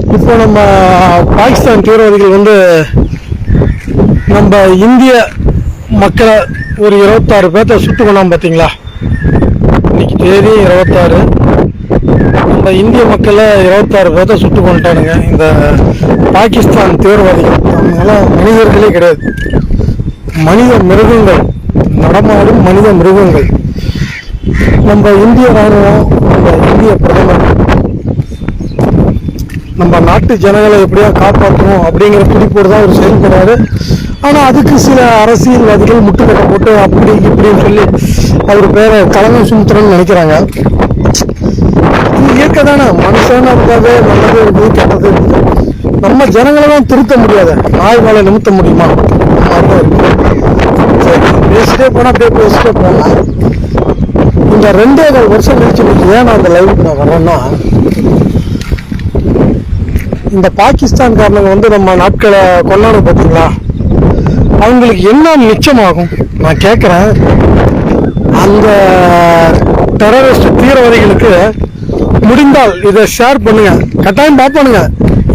இப்போ நம்ம பாகிஸ்தான் தீவிரவாதிகள் வந்து நம்ம இந்திய மக்களை ஒரு இருபத்தாறு பேர்த்த சுட்டு கொண்டாம் பார்த்தீங்களா? இன்னைக்கு தேதி இருபத்தாறு. நம்ம இந்திய மக்களை இருபத்தாறு பேர்த்த சுட்டு கொண்டானுங்க இந்த பாகிஸ்தான் தீவிரவாதிகள் அவங்களாம் மனிதர்களே கிடையாது. மனித மிருகங்கள். நடமாடும் மனித மிருகங்கள். நம்ம இந்திய ராணுவம் நம்ம இந்திய பிரதமர் நம்ம நாட்டு ஜனங்களை எப்படியா காப்பாற்றணும் அப்படிங்கிற துடிப்போடு தான் அவர் செயல்படுறாரு. ஆனால் அதுக்கு சில அரசியல்வாதிகள் முட்டுக்கட்டை போட்டு அப்படி இப்படின்னு சொல்லி அவர் பேரை கலங்க சுமித்திரன் நினைக்கிறாங்க. இது இயற்கை தானே. மனுஷனா இருக்காது நல்லது இருக்குது கெட்டது இருக்குது நம்ம ஜனங்களை தான் திருத்த முடியாது. நாய் மேலே நிமித்த முடியுமா? பேசிட்டே போனால் அப்படியே பேசிட்டே போகலாம் இந்த ரெண்டே கால் வருஷம் கழிச்சு ஏன் நான் அந்த லைவுக்கு நான் வரேன்னா இந்த பாகிஸ்தான்காரனுங்க வந்து நம்ம நாட்களை கொண்டாடும் பார்த்தீங்களா அவங்களுக்கு என்ன மிச்சமாகும்? நான் கேட்குறேன் அந்த டெரரிஸ்ட் தீவிரவாதிகளுக்கு முடிந்தால் இதை ஷேர் பண்ணுங்க. கட்டாயம் பார்ப்பானுங்க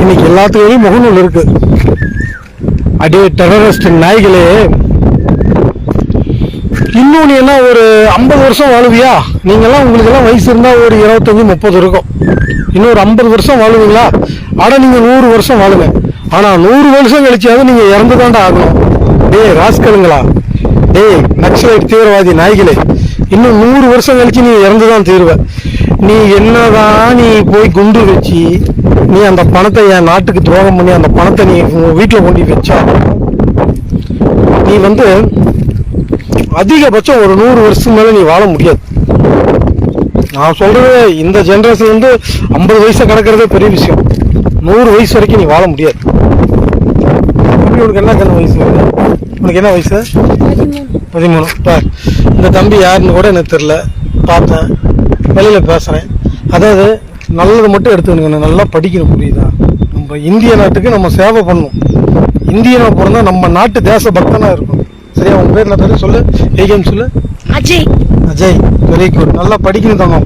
இன்னைக்கு எல்லாத்துலேயும் முகநூல் இருக்கு. அடே டெரரிஸ்ட் நாய்களே. இன்னொன்று என்ன ஒரு ஐம்பது வருஷம் வாழுவியா? நீங்கள்லாம் உங்களுக்கெல்லாம் வயசு இருந்தால் ஒரு இருபத்தஞ்சி முப்பது இருக்கும். இன்னும் ஒரு ஐம்பது வருஷம் வாழுவீங்களா? ஆனால் நீங்கள் நூறு வருஷம் வாழுங்க. ஆனால் நூறு வருஷம் கழிச்சாவது நீங்கள் இறந்து தாண்டா ஆகணும். டேய் ராஸ்கலுங்களா? டேய் நக்சலைட் தீவிரவாதி நாய்களே. இன்னும் நூறு வருஷம் கழிச்சு நீ இறந்து தான் தீருவ. நீ என்னதான் நீ போய் குண்டு வச்சு நீ அந்த பணத்தை என் நாட்டுக்கு துரோகம் பண்ணி அந்த பணத்தை நீ வீட்டில் கொண்டு வச்சா? நீ வந்து அதிகபட்சம் ஒரு நூறு வருஷத்துக்கு மேலே நீ வாழ முடியாது. நான் சொல்கிறது இந்த ஜென்ரேஷன் வந்து ஐம்பது வயசை கிடக்கிறதே பெரிய விஷயம். நூறு வயசு வரைக்கும் நீ வாழ முடியாது. தம்பி உனக்கு என்ன கண்ணு வயசு உனக்கு என்ன வயசு? பதிமூணு. இப்போ இந்த தம்பி யாருன்னு கூட எனக்கு தெரில பார்த்தேன். வெளியில் பேசுகிறேன் அதாவது நல்லது மட்டும் எடுத்துக்கணுங்க. நல்லா படிக்கணும் புரியுதா? நம்ம இந்திய நாட்டுக்கு நம்ம சேவை பண்ணணும். இந்தியனாக பிறந்தா நம்ம நாட்டு தேச பக்தனாக இருக்கும் சரியா உன் பேர் என்ன பேர் சொல்லு. ஏகேம் சொல்லு. அஜய். அஜய் வெரி குட் நல்லா படிக்கணும் தங்கம்.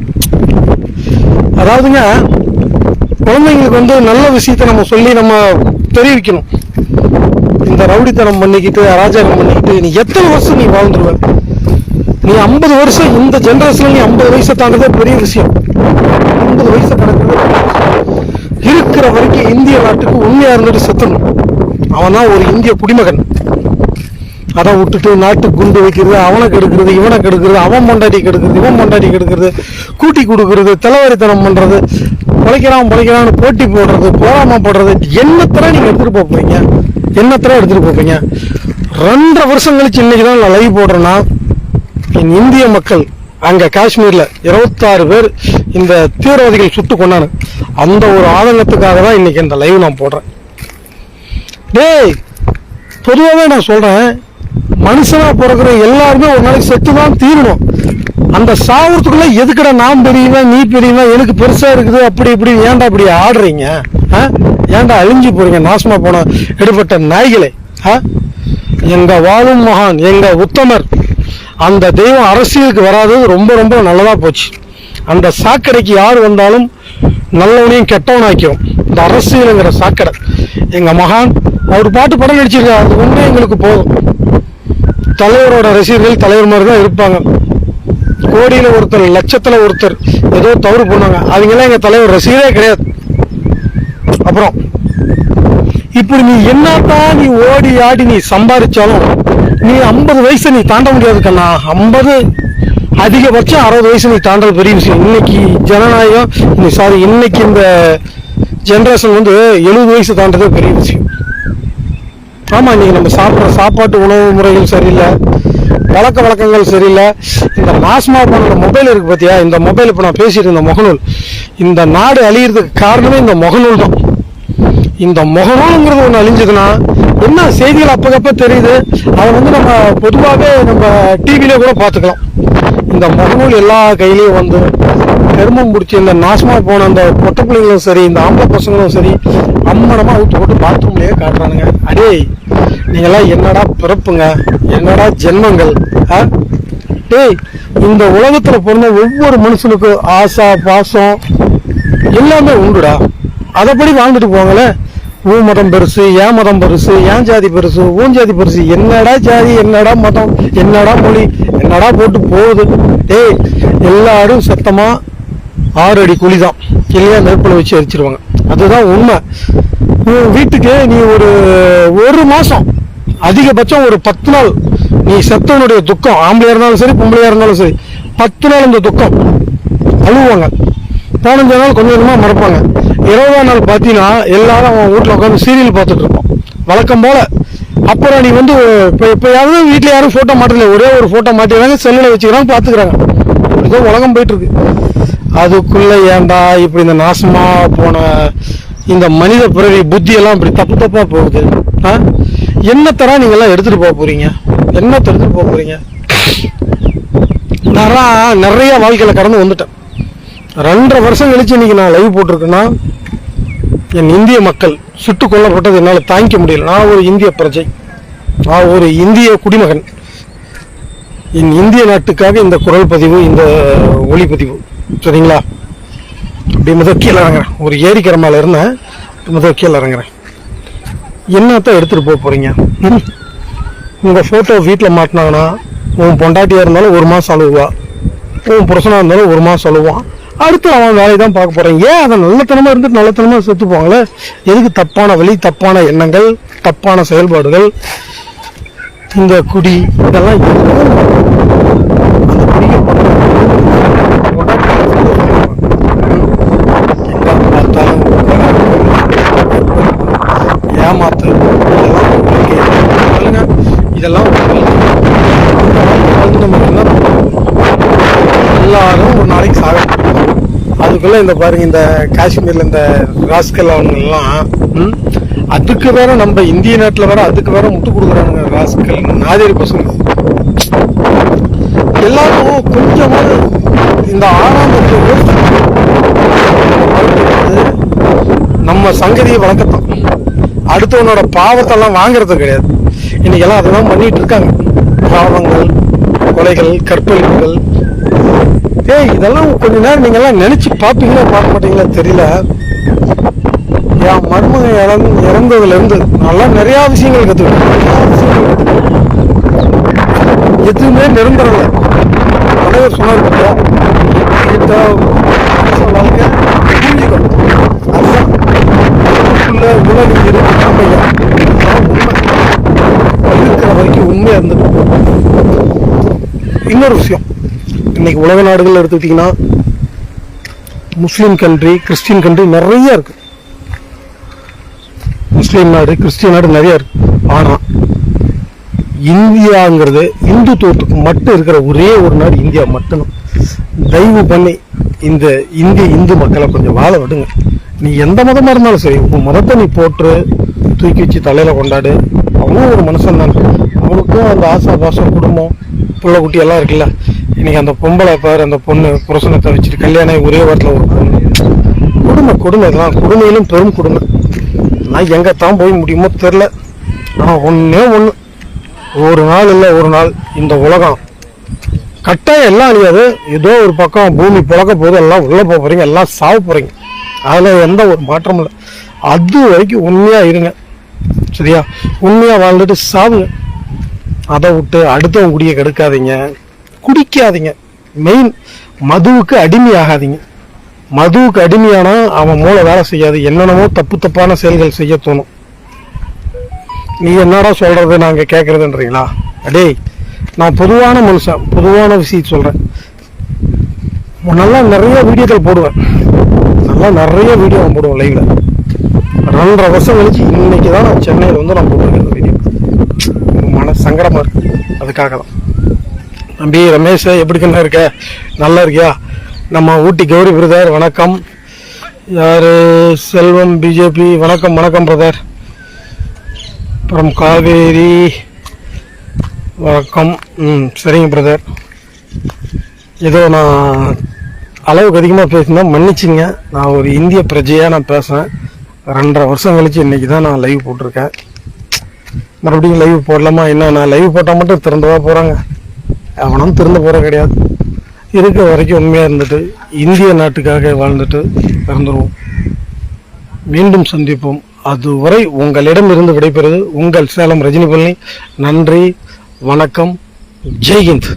அதாவதுங்க குழந்தைங்களுக்கு வந்து நல்ல விஷயத்த நம்ம சொல்லி நம்ம தெரிவிக்கணும். இந்த ரவுடித்தனம் பண்ணிக்கிட்டு அராஜகம் பண்ணிக்கிட்டு நீ எத்தனை வருஷம் நீ வாழ்ந்துருவ? நீ ஐம்பது வருஷம் இந்த ஜென்ரேஷன்ல நீ ஐம்பது வயசை தாண்டதே பெரிய விஷயம். ஐம்பது வயசை கடக்கிறது. இருக்கிற வரைக்கும் இந்திய நாட்டுக்கு உண்மையா இருந்துட்டு செத்தணும். அவன் தான் ஒரு இந்திய குடிமகன். அதை விட்டுட்டு நாட்டு குண்டு வைக்கிறது அவனை கெடுக்கிறது இவனை கெடுக்கிறது அவன் மொண்டாட்டி கெடுக்கிறது இவன் மொண்டாட்டி கெடுக்கிறது கூட்டி கொடுக்கறது தலைவரித்தனம் பண்ணுறது பிழைக்கிறான் பிழைக்கிறான்னு போட்டி போடுறது கோலாமா போடுறது என்னத்தர நீங்கள் எடுத்துகிட்டு போப்பீங்க போறீங்க? எடுத்துகிட்டு போப்பீங்க ரெண்டரை வருஷம் கழிச்சு இன்னைக்கு தான் நான் லைவ் போடுறேன்னா என் இந்திய மக்கள் அங்கே காஷ்மீரில் இருபத்தாறு பேர் இந்த தீவிரவாதிகள் சுட்டு கொண்டானு அந்த ஒரு ஆதங்கத்துக்காக தான் இன்னைக்கு இந்த லைவ் நான் போடுறேன். டேய் பொதுவாகவே நான் சொல்கிறேன் மனுஷனாக பிறக்கிற எல்லாருமே ஒரு நாளைக்கு செத்து தான் தீரணும். அந்த சாவறதுக்குள்ள எதுக்கடா நான் பெரியவன் நீ பெரியவன் எனக்கு பெருசாக இருக்குது அப்படி இப்படி ஏன்டா இப்படி ஆடுறீங்க? ஆ? ஏன்டா அழிஞ்சு போறீங்க நாசமாக போன எடுபட்ட நாய்களே? ஆ? எங்கள் வாழும் மகான் எங்கள் உத்தமர் அந்த தெய்வம் அரசியலுக்கு வராதது ரொம்ப ரொம்ப நல்லதாக போச்சு. அந்த சாக்கடைக்கு யார் வந்தாலும் நல்லவனையும் கெட்டவனாக்கிறோம் இந்த அரசியலுங்கிற சாக்கடை. எங்கள் மகான் அவர் பாட்டு படம் நடிச்சிருக்காரு அது ஒன்றே எங்களுக்கு போதும். தலைவரோட ரசிகர்கள் தலைவர் மாதிரி தான் இருப்பாங்க. கோடியில் ஒருத்தர் லட்சத்தில் ஒருத்தர் ஏதோ தவறு பண்ணாங்க அவங்கெல்லாம் எங்கள் தலைவர் ரசிகரே கிடையாது. அப்புறம் இப்படி நீ என்னத்தான் நீ ஓடி ஆடி நீ சம்பாதிச்சாலும் நீ ஐம்பது வயசை நீ தாண்ட முடியாது கண்ணா. ஐம்பது அதிகபட்சம் அறுபது வயசு நீ தாண்டது பெரிய விஷயம். இன்னைக்கு ஜனநாயகம் சாரி இன்னைக்கு இந்த ஜென்ரேஷன் வந்து எழுபது வயசு தாண்டதே பெரிய விஷயம். ஆமாம் இன்றைக்கி நம்ம சாப்பிட்ற சாப்பாட்டு உணவு முறைகள் சரியில்லை. பழக்க வழக்கங்கள் சரியில்லை. இந்த மாசமாக போன மொபைல் இருக்குது பார்த்தியா இந்த மொபைல் இப்போ நான் பேசிட்டு இருந்த முகநூல். இந்த நாடு அழியிறதுக்கு காரணமே இந்த முகநூல் தான். இந்த முகநூலுங்கிறது ஒன்று அழிஞ்சதுன்னா என்ன செய்திகள் அப்பக்கப்ப தெரியுது? அதை வந்து நம்ம பொதுவாகவே நம்ம டிவியிலே கூட பார்த்துக்கலாம். இந்த முகநூல் எல்லா கையிலையும் வந்து பெருமம் பிடிச்சி இந்த நாசமாக போன அந்த பொட்ட பிள்ளைங்களும் சரி இந்த ஆம்பளை பசங்களும் சரி அம்மனமாக ஊற்றி போட்டு பாத்ரூம்லேயே காட்டுறானுங்க. அடே நீங்களாம் என்னடா பிறப்புங்க? என்னடா ஜென்மங்கள்? ஆ? டேய் இந்த உலகத்தில் பிறந்த ஒவ்வொரு மனுஷனுக்கும் ஆசா பாசம் எல்லாமே உண்டுடா. அதைப்படி வாழ்ந்துட்டு போங்களே ஊ மதம் பெருசு ஏன் மதம் பெருசு ஏன் ஜாதி பெருசு ஊன் ஜாதி பெருசு என்னடா ஜாதி என்னடா மதம் என்னடா மொழி என்னடா போட்டு போகுது? டேய் எல்லாரும் சத்தமாக ஆறு அடி குழி தான் இல்லையா நெருப்பில் வச்சு எரிச்சிருவாங்க. அதுதான் உண்மை. உன் வீட்டுக்கு நீ ஒரு ஒரு மாதம் அதிகபட்சம் ஒரு பத்து நாள் நீ செத்தவனுடைய துக்கம் ஆம்பளையாக இருந்தாலும் சரி பொம்பளையாக இருந்தாலும் சரி பத்து நாள் இந்த துக்கம் அழுவாங்க பதினஞ்சு நாள் கொஞ்சம் கொஞ்சமாக மறப்பாங்க. இருபதாம் நாள் பார்த்தீங்கன்னா எல்லாரும் அவன் வீட்டில் உட்காந்து சீரியல் பார்த்துட்டு இருப்போம் வழக்கம் போல். அப்புறம் நீ வந்து இப்போ இப்போ யாரும் வீட்டில் யாரும் ஃபோட்டோ மாட்டல ஒரே ஒரு ஃபோட்டோ மாட்டிடுறாங்க செல்லில் வச்சுக்கிறாங்க பார்த்துக்கிறாங்க. ஏதோ உலகம் போயிட்டுருக்கு அதுக்குள்ளே ஏன்டா இப்படி இந்த நாசமாக போன இந்த மனித பிறவி புத்தியெல்லாம் இப்படி தப்பு தப்பாக போகுது? ஆ? என்னத்தரா நீங்கள்லாம் எடுத்துகிட்டு போக போகிறீங்க என்னத்தை எடுத்துகிட்டு போக போகிறீங்க நான் நிறைய வாழ்க்கையில் கடந்து வந்துட்டேன். ரெண்டரை வருஷம் கழிச்சு இன்னைக்கு நான் லைவ் போட்டிருக்கேன்னா என் இந்திய மக்கள் சுட்டு கொல்லப்பட்டது என்னால் தாங்கிக்க முடியல. நான் ஒரு இந்திய பிரஜை. நான் ஒரு இந்திய குடிமகன். என் இந்திய நாட்டுக்காக இந்த குரல் பதிவு இந்த ஒளிப்பதிவு. சரிங்களா? அப்படி முதல் கீழே இறங்குறேன். ஒரு ஏரிக்கிற மேலே இருந்தேன். முதல் கீழே இறங்குறேன். என்னத்தான் எடுத்துகிட்டு போக போகிறீங்க உங்கள் ஃபோட்டோ வீட்டில் மாட்டினாங்கன்னா உன் பொண்டாட்டியாக இருந்தாலும் ஒரு மாதம் அழுவா உன் புருஷனாக இருந்தாலும் ஒரு மாதம் அழுவான் அடுத்து அவன் வேலையை தான் பார்க்க போகிறேன் ஏன் அதை நல்லத்தனமாக இருந்துட்டு நல்லத்தனமாக செத்து போவாங்களே எதுக்கு தப்பான வழி தப்பான எண்ணங்கள் தப்பான செயல்பாடுகள்? இந்த குடி இதெல்லாம் அந்த குடியை எங்க பார்த்தாலும் ஏமாத்துறது இதெல்லாம் இதெல்லாம் ஒரு வாழ்ந்து நம்ம என்ன எல்லாரும் ஒரு நாளைக்கு சாக போறோம். அதுக்குள்ள இந்த பாருங்க இந்த காஷ்மீர்ல இந்த ராஸ்கல் அவங்கெல்லாம் அதுக்கு வேற நம்ம இந்திய நாட்டுல வேற அதுக்கு வேற முட்டு கொடுக்குறாங்க ராஸ்கல். நாதிரி பசங்க. எல்லாரும் கொஞ்சமாவது இந்த ஆறாம் நம்ம சங்கதியை வளர்க்கத்தான் அடுத்தவனோட பாவத்தெல்லாம் வாங்குறது கிடையாது. இன்னைக்கெல்லாம் அதெல்லாம் பண்ணிட்டு இருக்காங்க. பாவங்கள் கொலைகள் கற்பழிப்புகள். ஏய் இதெல்லாம் கொஞ்ச நேரம் நீங்க எல்லாம் நினைச்சு பார்ப்பீங்களா பார்க்க மாட்டீங்களா? தெரியல. என் மருமகன் இறந் இறந்ததுல இருந்து நல்லா நிறைய விஷயங்கள் கத்துக்கிட்டேன் எதுவுமே நிரந்தரம் இல்லை. தலைவர் சொன்னார் பார்த்தியா? இந்த மனுஷன் வாழ்க்கை புரிஞ்சுக்கணும். அதுதான் உள்ள உலகம் இருக்கு நாமையா. அதுதான் உண்மை. இருக்கிற வரைக்கும் உண்மையா இருந்துட்டு இன்னொரு விஷயம். இன்னைக்கு உலக நாடுகள் எடுத்துக்கிட்டிங்கன்னா முஸ்லீம் கண்ட்ரி கிறிஸ்டின் கண்ட்ரி நிறைய இருக்கு. முஸ்லீம் நாடு கிறிஸ்டின் நாடு நிறைய இருக்கு. ஆனா இந்தியாங்கிறது இந்துத்துவத்துக்கு மட்டும் இருக்கிற ஒரே ஒரு நாடு இந்தியா மட்டும்தான். தயவு பண்ணி இந்த இந்திய இந்து மக்களை கொஞ்சம் வாழ விடுங்க. நீ எந்த மதமா இருந்தாலும் சரி உன் மதத்தை நீ போட்டு தூக்கி வச்சு தலையில கொண்டாடு. அவனும் ஒரு மனுஷன் தான் அவனுக்கும் அந்த ஆசா பாசம் குடும்பம் புள்ள குட்டி எல்லாம் இருக்குல்ல. இன்னைக்கு அந்த பொம்பளை பாரு அந்த பொண்ணு புருஷனத்தை வச்சுட்டு கல்யாணம் ஒரே வாரத்தில் ஒரு பொண்ணு. கொடுமை கொடுமை இதெல்லாம் கொடுமையிலும் பெரும் கொடுமை. நான் எங்கே தான் போய் முடியுமோ தெரில ஆனால் ஒன்றே ஒன்று ஒரு நாள் இல்லை ஒரு நாள் இந்த உலகம். கட்டாயம் எல்லாம் அழியாது. ஏதோ ஒரு பக்கம் பூமி புழக்க போது எல்லாம் உள்ளே போக போகிறீங்க எல்லாம் சாவ போகிறீங்க அதில் எந்த ஒரு மாற்றமும் இல்லை. அது வரைக்கும் உண்மையாக இருங்க. சரியா? உண்மையாக வாழ்ந்துட்டு சாவுங்க. அதை விட்டு அடுத்தவன் குடியை கெடுக்காதீங்க. குடிக்காதீங்க. மெயின் மதுவுக்கு அடிமையாகாதீங்க. மதுவுக்கு அடிமையானா அவன் மூளை வேலை செய்யாது. என்னென்னமோ தப்பு தப்பான செயல்கள் செய்ய தோணும். நீ என்னடா சொல்கிறது நாங்கள் கேட்குறதுன்றீங்களா அடே நான் பொதுவான மனுஷன். பொதுவான விஷயம் சொல்கிறேன் நல்லா நிறைய வீடியோக்கள் போடுவேன். நல்லா நிறைய வீடியோ நான் போடுவேன் லைவில் ரெண்டரை வருஷம் கழிச்சு இன்னைக்கு தான் நான் சென்னையில் வந்து நான் போட்டிருக்கேன். இந்த இருக்குது அதுக்காக தான் தம்பி ரமேஷ் எப்படி கண்ணா இருக்க? நல்லா இருக்கியா? நம்ம ஊட்டி கௌரி பிரதர் வணக்கம். யார்? செல்வம் பிஜேபி வணக்கம் வணக்கம் பிரதர். அப்புறம் காவேரி வணக்கம். ம் சரிங்க பிரதர். ஏதோ நான் அளவுக்கு அதிகமாக பேசினா மன்னிச்சிங்க நான் ஒரு இந்திய பிரஜையாக நான் பேசுகிறேன் ரெண்டரை வருஷம் கழிச்சு இன்றைக்கி தான் நான் லைவ் போட்டிருக்கேன். மறுபடியும் லைவ் போடலாமா? என்ன நான் லைவ் போட்டால் மட்டும் திறந்துவா போகிறாங்க அவனும் திறந்து போகிற கிடையாது. இருக்க வரைக்கும் உண்மையாக இருந்துட்டு இந்திய நாட்டுக்காக வாழ்ந்துட்டு இறந்துருவோம் மீண்டும் சந்திப்போம். அதுவரை உங்களிடமிருந்து விடைபெறுவது உங்கள் சேலம் ரஜினி பழனி. நன்றி வணக்கம். ஜெய்ஹிந்த்